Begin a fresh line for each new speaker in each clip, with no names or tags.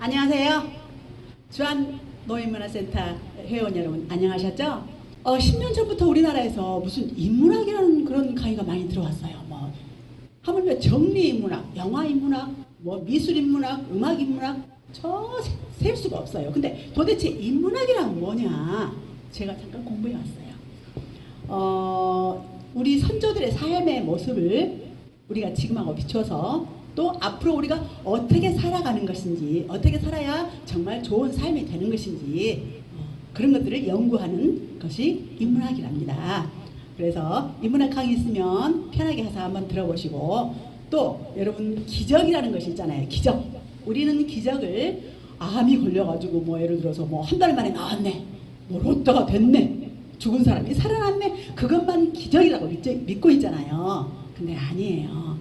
안녕하세요. 주한 노인문화센터 회원 여러분 안녕하셨죠? 어, 10년 전부터 우리나라에서 무슨 인문학이라는 그런 강의가 많이 들어왔어요. 뭐 하물며 정리 인문학, 영화 인문학, 뭐 미술 인문학, 음악 인문학 저 셀 수가 없어요. 근데 도대체 인문학이란 뭐냐? 제가 잠깐 공부해 왔어요. 어, 우리 선조들의 삶의 모습을 우리가 지금하고 비춰서 또 앞으로 우리가 어떻게 살아가는 것인지 어떻게 살아야 정말 좋은 삶이 되는 것인지 어, 그런 것들을 연구하는 것이 인문학이랍니다. 그래서 인문학 강의 있으면 편하게 가서 한번 들어보시고 또 여러분 기적이라는 것이 있잖아요. 기적. 우리는 기적을 암이 걸려가지고 뭐 예를 들어서 뭐 한 달 만에 나왔네. 뭐 로또가 됐네. 죽은 사람이 살아났네. 그것만 기적이라고 믿- 믿고 있잖아요. 근데 아니에요.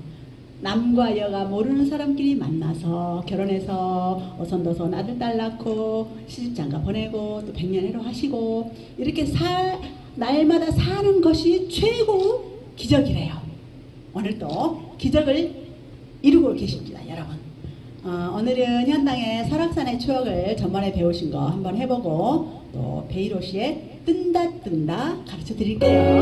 남과 여가 모르는 사람끼리 만나서 결혼해서 어선도선 아들 딸 낳고 시집장가 보내고 또 백년해로 하시고 이렇게 살 날마다 사는 것이 최고 기적이래요. 오늘도 기적을 이루고 계십니다, 여러분. 어, 오늘은 현당의 설악산의 추억을 전번에 배우신 거 한번 해보고 또 베이로 씨의 뜬다 뜬다 가르쳐 드릴게요.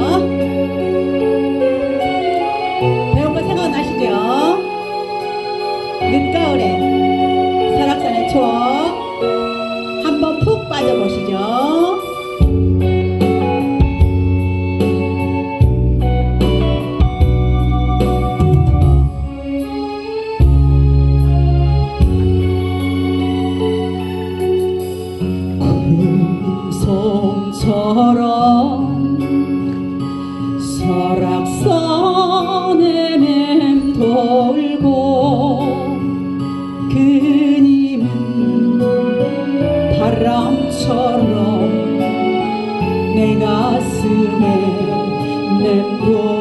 바람처럼 내 가슴에 맴도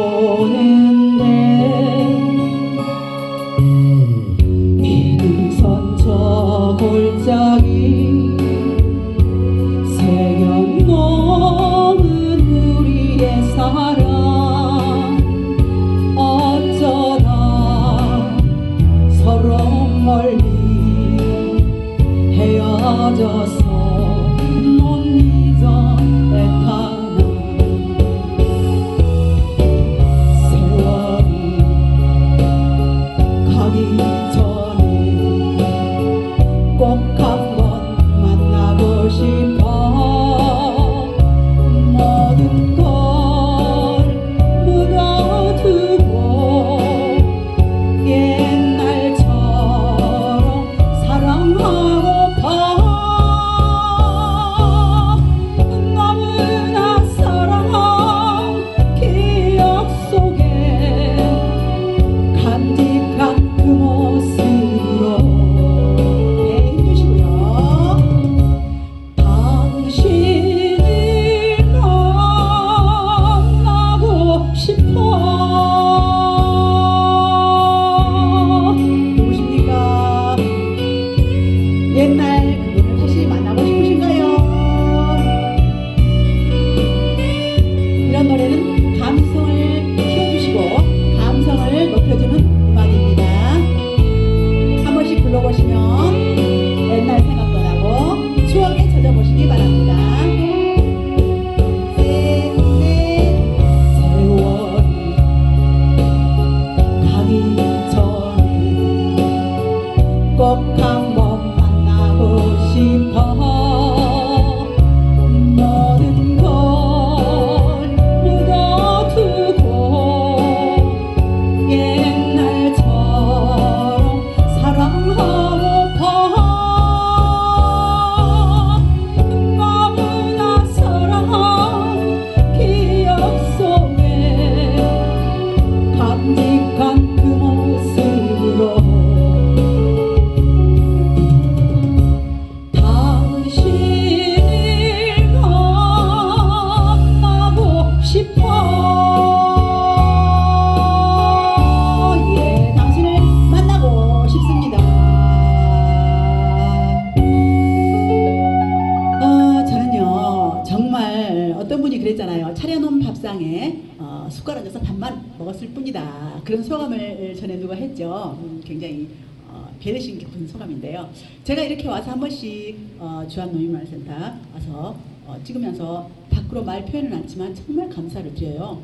깊은 소감인데요. 제가 이렇게 와서 한 번씩 어, 주한 노인문화센터 와서 어, 찍으면서 밖으로 말 표현은 않지만 정말 감사를 드려요.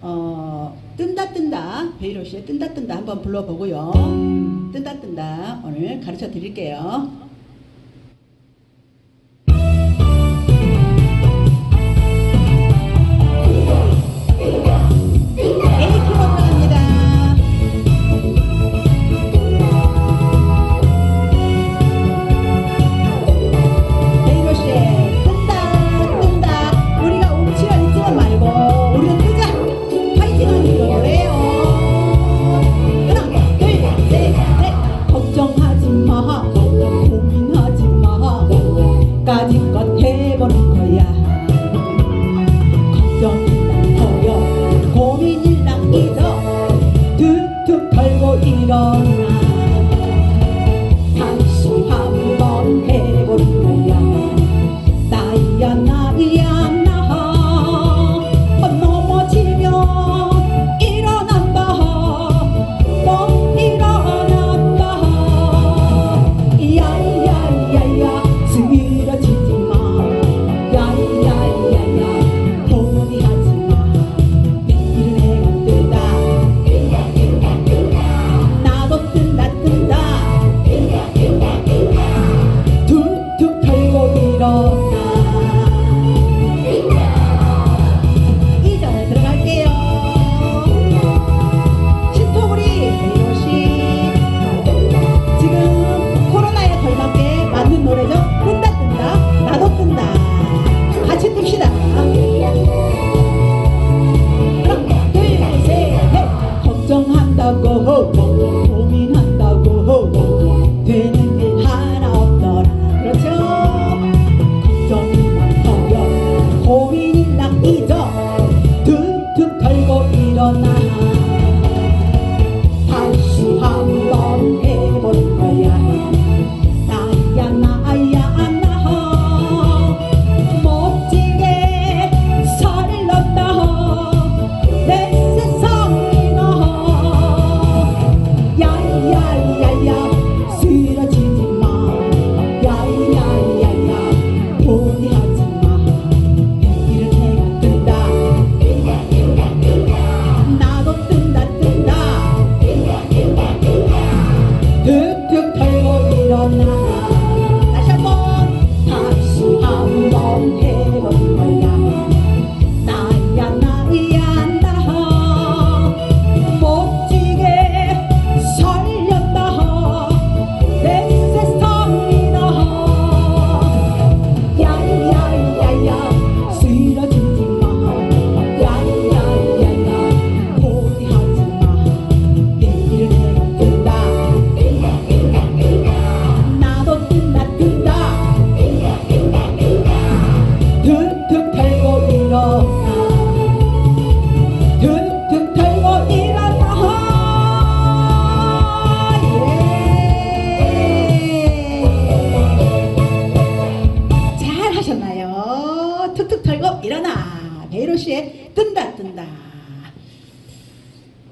어, 뜬다 뜬다 베이로 씨의 뜬다 뜬다 한번 불러보고요. 뜬다 뜬다 오늘 가르쳐 드릴게요.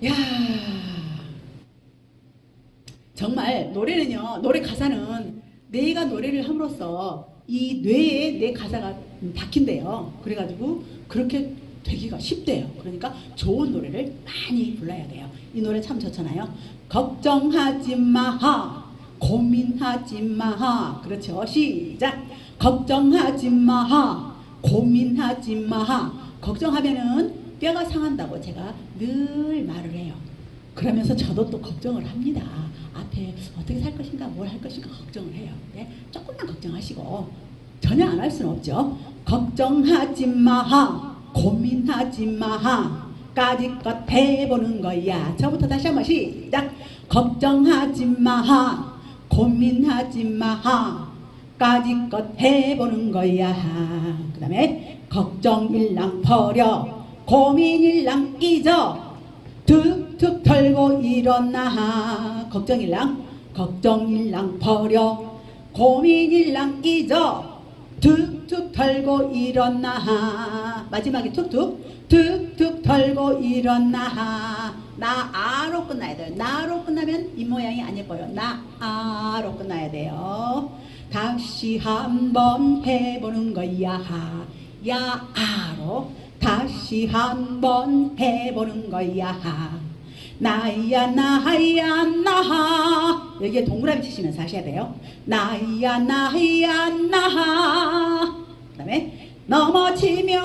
야. 정말 노래는요 노래 가사는 내가 노래를 함으로써 이 뇌에 내 가사가 박힌대요. 그래가지고 그렇게 되기가 쉽대요. 그러니까 좋은 노래를 많이 불러야 돼요. 이 노래 참 좋잖아요. 걱정하지 마. 고민하지 마. 그렇죠? 시작. 걱정하지 마. 고민하지 마. 걱정하면은 뼈가 상한다고 제가 늘 말을 해요 그러면서 저도 또 걱정을 합니다. 앞에 어떻게 살 것인가, 뭘 할 것인가 걱정을 해요. 네? 조금만 걱정하시고 전혀 안 할 수는 없죠. 걱정하지 마, 고민하지 마, 까짓것 해보는 거야. 저부터 다시 한번 시작. 걱정하지 마, 고민하지 마, 까짓것 해보는 거야. 그 다음에 걱정 일랑 버려, 고민 일랑 잊어. 툭툭 털고 일어나 걱정일랑 걱정일랑 버려 고민일랑 잊어 툭툭 털고 일어나 마지막에 툭툭 툭툭 털고 일어나 나 아로 끝나야 돼요. 나로 끝나면 이 모양이 안 예뻐요. 나 아로 끝나야 돼요. 다시 한번 해보는 거야. 야 아로 다시 한번 해보는 거야. 나야 나야 나하. 여기에 동그라미 치시면서 하셔야 돼요. 나야 나야 나하. 그 다음에 넘어지면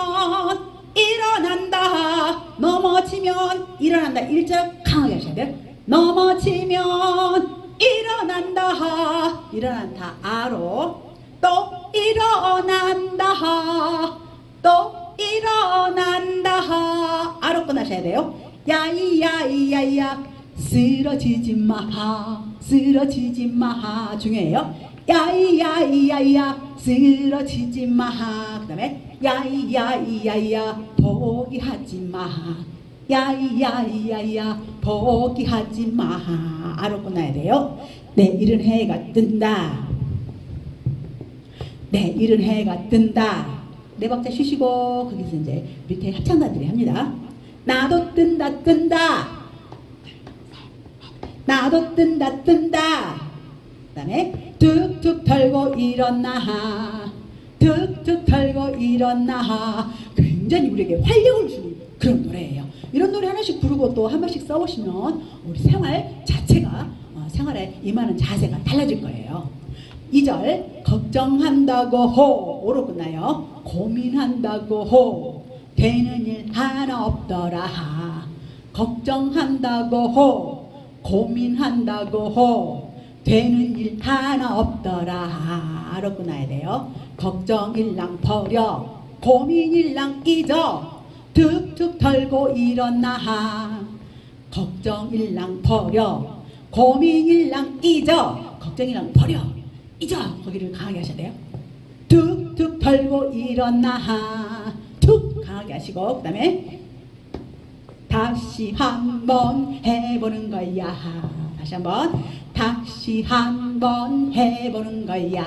일어난다. 넘어지면 일어난다. 일절 강하게 하셔야 돼요. 넘어지면 일어난다. 일어난다. 아로. 또 일어난다. 또 일어난다 아로 끝나셔야 돼요. 야이야이야야 쓰러지지 마 쓰러지지 마 중요해요. 야이야이야야 쓰러지지 마 그다음에 야이야이야야 포기하지 마 야이야이야야 포기하지 마 아로 끝나야 돼요. 내일은 해가 뜬다. 내일은 해가 뜬다. 네 박자 쉬시고 거기서 이제 밑에 합창단들이 합니다. 나도 뜬다 뜬다. 나도 뜬다 뜬다. 그 다음에 툭툭 털고 일어나. 툭툭 털고 일어나. 굉장히 우리에게 활력을 주는 그런 노래예요. 이런 노래 하나씩 부르고 또 한 번씩 써보시면 우리 생활 자체가 어, 생활에 임하는 자세가 달라질 거예요. 2절 걱정한다고 호 오로 끝나요. 고민한다고 호 되는 일 하나 없더라. 걱정한다고 호 고민한다고 호 되는 일 하나 없더라. 아로 끝나야 돼요. 걱정 일랑 버려 고민 일랑 잊어 툭툭 털고 일어나 걱정 일랑 버려 고민 일랑 잊어 걱정 일랑 버려 잊어 거기를 강하게 하셔야 돼요 툭툭 털고 일어나 툭. 강하게 하시고 그 다음에 다시 한번 해보는 거야. 다시 한번. 다시 한번 해보는 거야.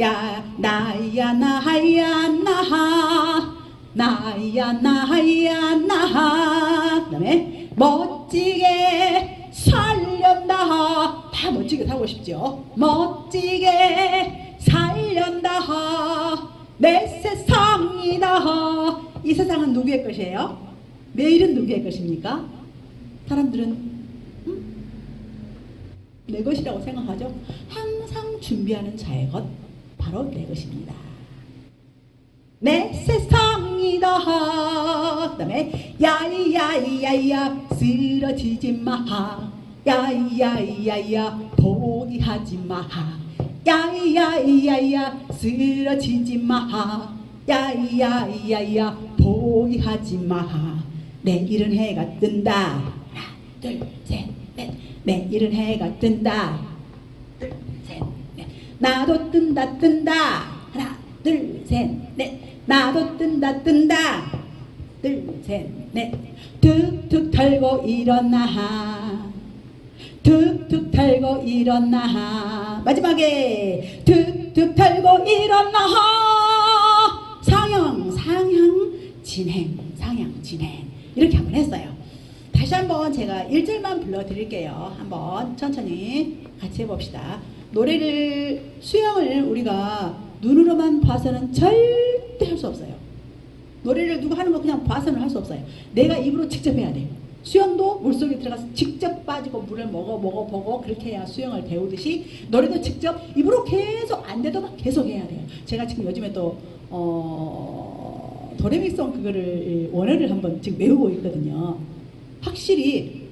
야 나야 나야 나하. 나야 나야 나하. 그 다음에 멋지게 살련다. 다 멋지게 살고 싶죠? 멋지게 살련다 내 세상이다 이 세상은 누구의 것이에요 내일은 누구의 것입니까 사람들은 음? 내 것이라고 생각하죠 항상 준비하는 자의 것 바로 내 것입니다 내 세상이다. 그다음에 야이야이야야 쓰러지지 마. 야이야이야야 포기하지 마. 야이야이야야 쓰러지지 마. 야이야이야야 포기하지 마. 내일은 해가 뜬다. 하나, 둘, 셋, 넷. 내일은 해가 뜬다. 둘, 셋, 넷. 나도 뜬다 뜬다. 하나, 둘, 셋, 넷. 나도 뜬다 뜬다. 둘, 셋, 넷. 툭툭 털고 일어나. 툭툭 털고 일어나. 마지막에 툭툭 털고 일어나. 상향, 상향, 진행, 상향, 진행. 이렇게 한번 했어요. 다시 한번 제가 1절만 불러드릴게요. 한번 천천히 같이 해봅시다. 노래를, 수영을 우리가 눈으로만 봐서는 절대 할 수 없어요. 노래를 누가 하는 거 그냥 봐서는 할 수 없어요. 내가 입으로 직접 해야 돼요. 수영도 물속에 들어가서 직접 빠지고 물을 먹어 먹어 먹어 그렇게 해야 수영을 배우듯이 노래도 직접 입으로 계속 안 돼도 막 계속 해야 돼요. 제가 지금 요즘에 또 어, 도레미송 그거를 원어를 한번 지금 외우고 있거든요. 확실히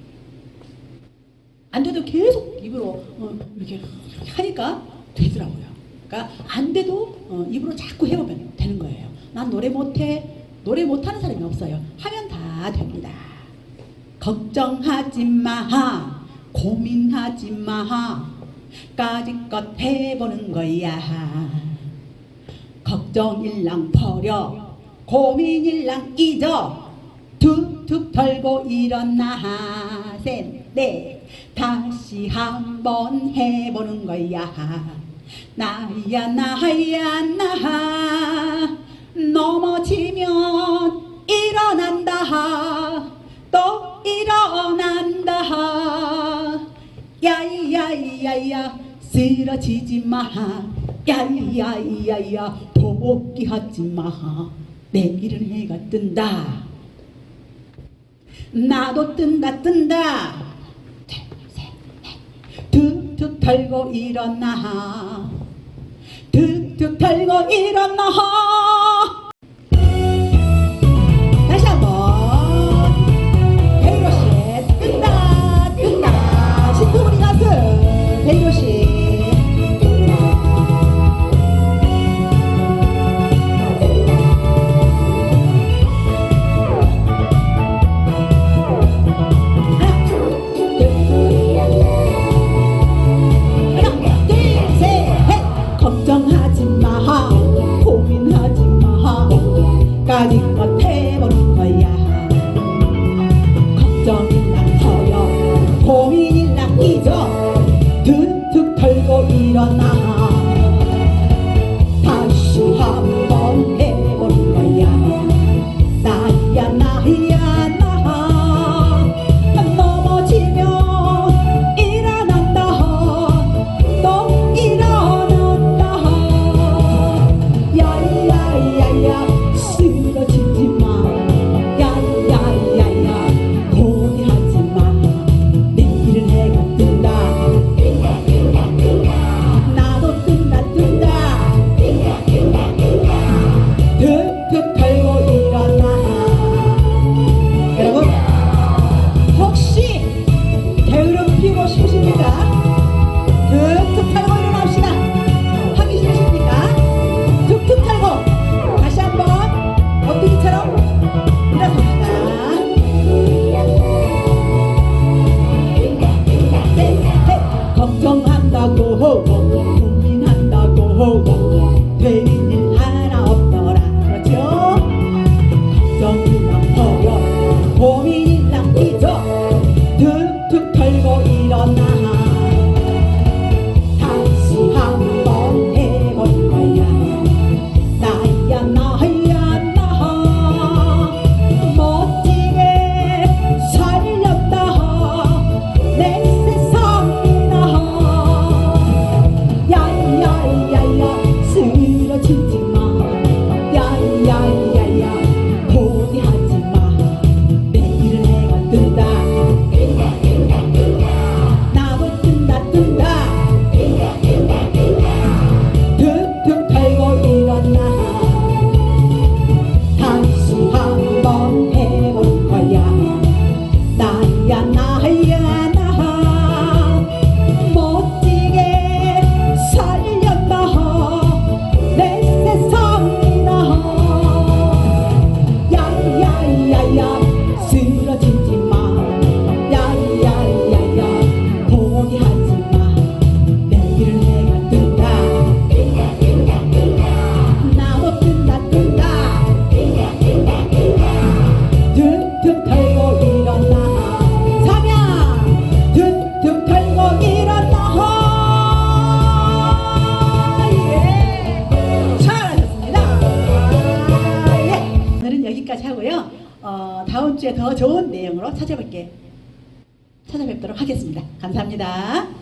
안 돼도 계속 입으로 어, 이렇게 하니까 되더라고요. 그러니까 안 돼도 어, 입으로 자꾸 해보면 되는 거예요. 난 노래 못해. 노래 못하는 사람이 없어요. 하면 다 됩니다. 걱정하지 마. 고민하지 마. 까짓것 해보는 거야. 걱정 일랑 버려. 고민 일랑 잊어. 툭툭 털고 일어나. 셋, 넷. 다시 한번 해보는 거야. 나야 나야 나 넘어지면 일어난다 또 일어난다. 야이야이야이야 쓰러지지 마. 야이야이야이야 포복기 하지 마. 내일은 해가 뜬다. 나도 뜬다 뜬다. 툭툭 털고 일어나. 툭툭 털고 일어나. 감사합니다.